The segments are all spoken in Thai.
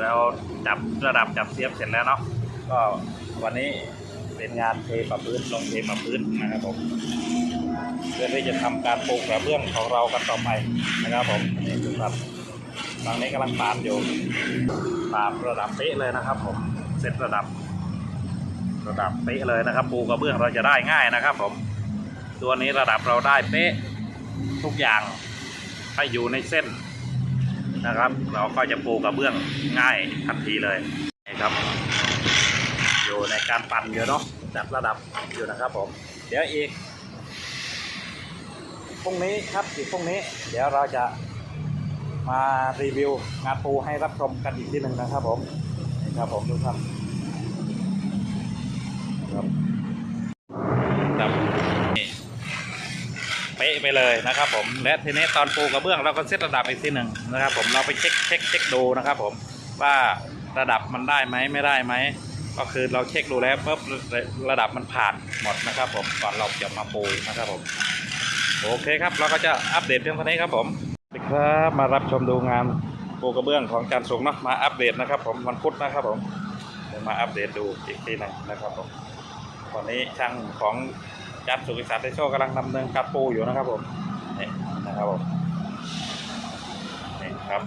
เราจับระดับจับเสียบเสร็จแล้วเนาะก็วันนี้เป็นงานเทปะพื้นลงเทปะพื้นนะครับผมเพื่อที่จะทำการปูกระเบื้องของเรากันต่อไปนะครับผมนี่ดูครับตอนนี้กำลังปาดอยู่ปาดระดับเป๊ะเลยนะครับผมเซตระดับ ระดับเป๊ะเลยนะครับ ปูกระเบื้องเราจะได้ง่ายนะครับ ผม ตัวนี้ระดับเราได้เป๊ะทุกอย่างให้อยู่ในเส้น นะครับ เราก็จะปูกระเบื้องง่ายทันทีเลยนะครับ อยู่ในการปั่นอยู่เนาะจัดระดับอยู่นะครับผม เดี๋ยวอีกพรุ่งนี้ครับอีกพรุ่งนี้ เดี๋ยวเราจะมารีวิวงานปูให้รับชมกันอีกทีหนึ่งนะครับผมนี่ครับผมทุกท่าน ไปเลยนะครับผมและทีนี้ตอนปูกระเบื้องเราก็เซตระดับอีกทีหนึ่งนะครับผมเราไปเช็คเช็คเช็คดูนะครับผมว่าระดับมันได้ไหมไม่ได้ไหมก็คือเราเช็คดูแล้วปุ๊บระดับมันผ่านหมดนะครับ ผมก่อนเราจะมาปูนะครับผมโอเคครับเราก็จะอัปเดตเพียงเท่านี้ครับผมสวัสดีครับมารับชมดูงานปูกระเบื้องของจานสุงเนาะมาอัปเดตนะครับ ผมวันพุธนะครับผมมาอัปเดตดูอีกทีหนึงนะครับผมตอนนี้ช่างของ จัดสุขิสันต์ได้โชคกำลังดำเนินการปูอยู่นะครับผมนี่นะครับผมนี่ครับ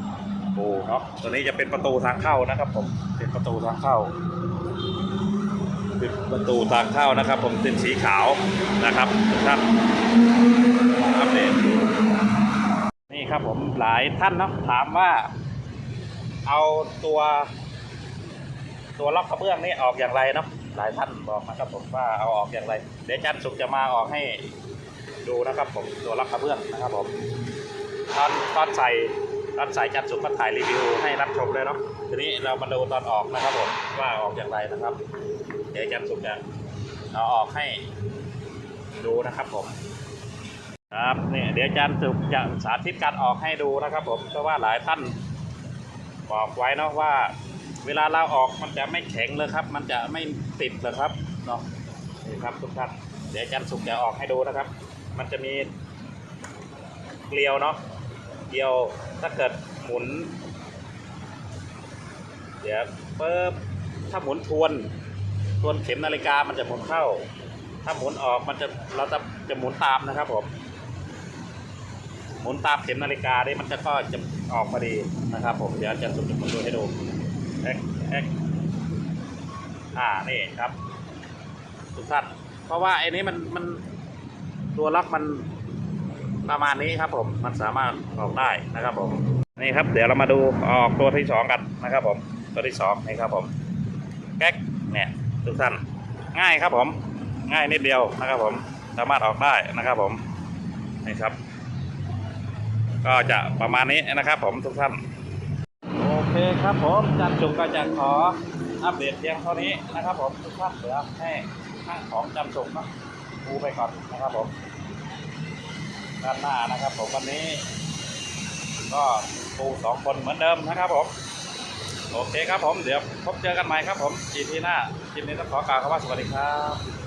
ปูเนาะตัวนี้จะเป็นประตูทางเข้านะครับ ผมเป็นประตูทางเข้าเป็นประตูทางเข้านะครับ ผมเป็นสีขาวนะครับทุกท่านอัปเดตดูนี่ครับผมหลายท่านเนาะถามว่า เอาตัว ตัวล็อกกระเบื้องนี่ออกอย่างไรเนาะ หลายท่านบอกนะครับผมว่าเอาออกอย่างไร เดี๋ยวอาจันสุกจะมาออกให้ดูนะครับผมตัวล็อกระเบื้องนะครับผมตอนตอนใส่ตอนใส่จันสุกก็ถ่ายรีวิวให้รับชมเลยเนาะทีนี้เรามาดูตอนออกนะครับผมว่าออกอย่างไรนะครับ เดี๋ยวอาจันสุกจะเอาออกให้ดูนะครับผมครับเนี่ยเดี๋ยวอาจารย์สุกจะสาธิตการออกให้ดูนะครับผมเพราะว่าหลายท่านบอกไว้เนาะว่า เวลาเราออกมันจะไม่แข็งเลยครับ มันจะไม่ติดเลยครับเนาะนี่ครับทุกท่านเดี๋ยวอาจารย์สุกจะออกให้ดูนะครับ มันจะมีเกลียวเนาะเกลียวถ้าเกิดหมุน เดี๋ยวเปิบถ้าหมุนทวนทวนเข็มนาฬิกามันจะหมุนเข้า ถ้าหมุนออกมันจะเราจะจะหมุนตามนะครับผมหมุนตามเข็มนาฬิกาเนี่ยมันจะก็จะออกพอดีนะครับผมเดี๋ยวอาจะสุดจะมาดูให้ดู เอ็กเอ็กอ่า นี่ครับทุกท่านเพราะว่าไอ้นี้มันมันตัวล็อกมันประมาณนี้ครับ ผมมันสามารถออกได้นะครับผมนี่ครับ เดี๋ยวเรามาดูออกตัวที่สองกันนะครับ ผมตัวที่สองนี่ครับ ผมแก๊กเนี่ยทุกท่านง่ายครับผม ง่ายนิดเดียวนะครับ ผมสามารถออกได้นะครับ ผมนี่ครับ ก็จะประมาณนี้นะครับ ผมทุกท่าน เคครับผมจันจุกก็จะขออัปเดตเพียงเท่านี้นะครับผมทุกท่านเดี๋ยวให้ข้างของจันจุกนะดูไปก่อนนะครับผมด้านหน้านะครับผมวันนี้ ก็ปูสองคนเหมือนเดิมนะครับผมโอเคครับผมเดี๋ยวพบเจอกันใหม่ครับผมอีพีหน้าคลิปนี้ต้องขอกล่าวคำว่าสวัสดีครับ